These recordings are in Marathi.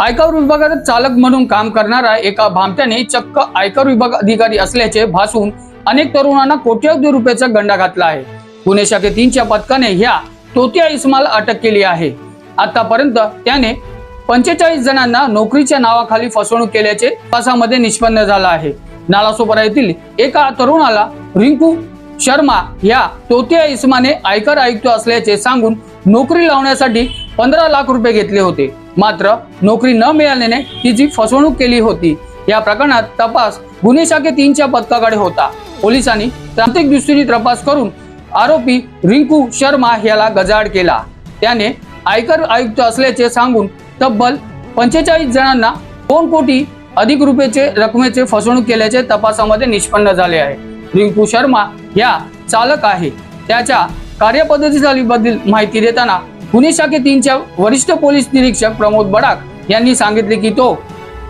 आयकर विभागात चालक म्हणून काम करणारा एका भामट्याने चक्क आयकर विभाग अधिकारी असल्याचे भासून अनेक तरुणांना कोट्यवधी रुपयाचा गंडा घातला आहे. पुणे शाखे तीनच्या पथकाने ह्या तोतिया इस्माला अटक केली आहे. आतापर्यंत त्याने पंचेचाळीस जणांना नोकरीच्या नावाखाली फसवणूक केल्याचे तपासामध्ये निष्पन्न झालं आहे. नालासोपारा येथील एका तरुणाला रिंकू शर्मा या तोतिया इस्माने आयकर आयुक्त असल्याचे सांगून नोकरी लावण्यासाठी पंधरा लाख रुपये घेतले होते. मात्र नोकरी न मिळाल्याने तिची फसवणूक केली होती या प्रकरणात तपास गुन्हे शाखे तीनच्या पथकाकडे होता. पोलिसांनी तांत्रिक दृष्टीने तपास करून आरोपी रिंकू शर्मा याला गजाड केला. त्याने आयकर आयुक्त असल्याचे सांगून तब्बल पंचेचाळीस जणांना दोन कोटी अधिक रुपयाचे रकमेचे फसवणूक केल्याचे तपासामध्ये निष्पन्न झाले आहे. रिंकू शर्मा या चालक आहे. त्याच्या कार्यपद्धतीबद्दल माहिती देताना पुणे शाखे तीनच्या वरिष्ठ पोलीस निरीक्षक प्रमोद बडाक यांनी सांगितले की तो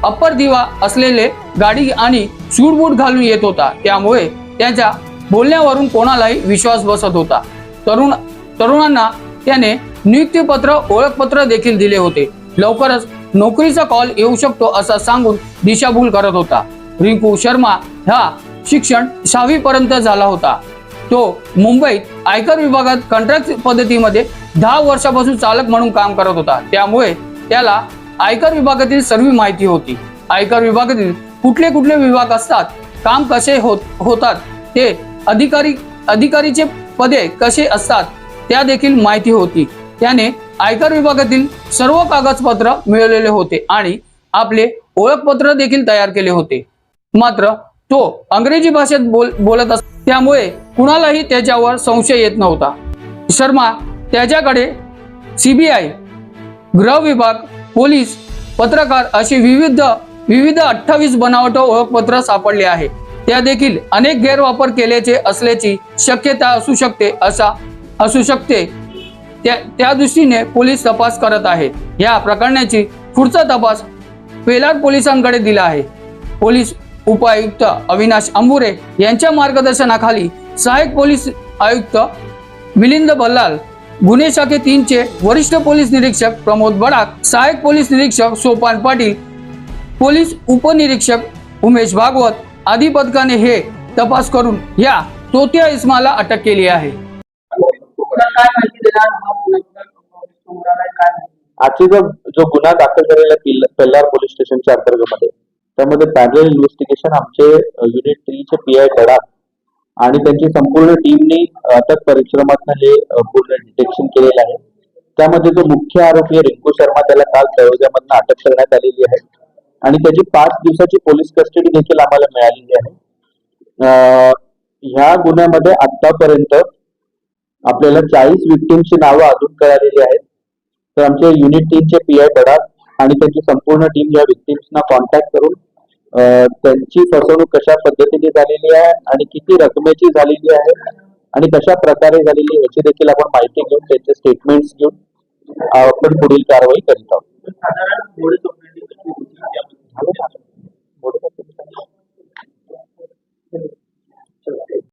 अप्पर दिवा असलेले गाडी आणि सूटबूट घालून येत होता. त्यामुळे त्याच्या बोलण्यावरून कोणालाही विश्वास बसत होता. तरुण तरुणांना त्याने नियुक्तीपत्र ओळखपत्र देखील दिले होते. लवकरच नोकरीचा कॉल येऊ शकतो असं सांगून दिशाभूल करत होता. रिंकू शर्मा हा शिक्षण सहावी पर्यंत झाला होता. तो मुंबईत आयकर विभागात कंत्राट पद्धतीमध्ये दहा वर्षापासून चालक म्हणून काम करत होता. त्यामुळे त्याला आयकर विभागातील सर्व माहिती होती. आयकर विभागातील कुठले कुठले विभाग असतात काम कसे होत होतात ते अधिकारी अधिकारीचे पदे कसे असतात त्या देखील माहिती होती. त्याने आयकर विभागातील सर्व कागदपत्र मिळवलेले होते आणि आपले ओळखपत्र देखील तयार केले होते. मात्र तो अंग्रेजी भाषेत बोल बोलत अस त्यामुळे कुणालाही त्याच्यावर संशय येत नव्हता. शर्मा त्याच्याकडे सीबीआय गृह विभाग पोलीस पत्रकार अशी विविध विविध अठ्ठावीस बनावट ओळखपत्र सापडले आहे. त्या देखील अनेक गैरवापर केल्याचे असल्याची शक्यता असू शकते असा असू शकते. त्या त्या दृष्टीने पोलीस तपास करत आहे. या प्रकरणाची पुढचा तपास पेलार पोलिसांकडे दिला आहे. पोलीस उपायुक्त अविनाश अंबुरे यांच्या मार्गदर्शनाखाली सहाय्यक पोलीस आयुक्त मिलिंद बल्लाल गुन्हे शाखे तीनचे वरिष्ठ पोलीस निरीक्षक प्रमोद बडाक सहाय्यक पोलीस निरीक्षक सोपान पाटील पोलीस उपनिरीक्षक उमेश भागवत आदी पथकाने हे तपास करून या तोतिया इस्माला अटक केली आहे. आजची जो जो गुन्हा दाखल झालेला किल्ल- पेल्लार पोलीस स्टेशनच्या अंतर्गत मध्ये त्यामध्ये पॅरल इन्व्हेस्टिगेशन आमचे युनिट थ्रीचे पी आय गडाख आणि त्यांची संपूर्ण टीमने अथक परिश्रमातनं हे पूर्ण डिटेक्शन केलेलं आहे. त्यामध्ये जो मुख्य आरोपी रिंकू शर्मा त्याला काल तळोजामधनं अटक करण्यात आलेली आहे. आणि त्याची पाच दिवसाची पोलीस कस्टडी देखील आम्हाला मिळालेली आहे. ह्या गुन्ह्यामध्ये आतापर्यंत आपल्याला चाळीस विक्टीमची नावं अजून कळालेली आहेत. तर आमचे युनिट टीमचे पी आय बडाल आणि त्यांची संपूर्ण टीम या विक्टीम्सना कॉन्टॅक्ट करून त्यांची फसवणूक कशा पद्धतीने झालेली आहे आणि किती रकमेची झालेली आहे आणि कशा प्रकारे झालेली आहे याची देखील आपण माहिती घेऊन त्यांचे स्टेटमेंट्स घेऊन आपण पुढील कारवाई करीत आहोत.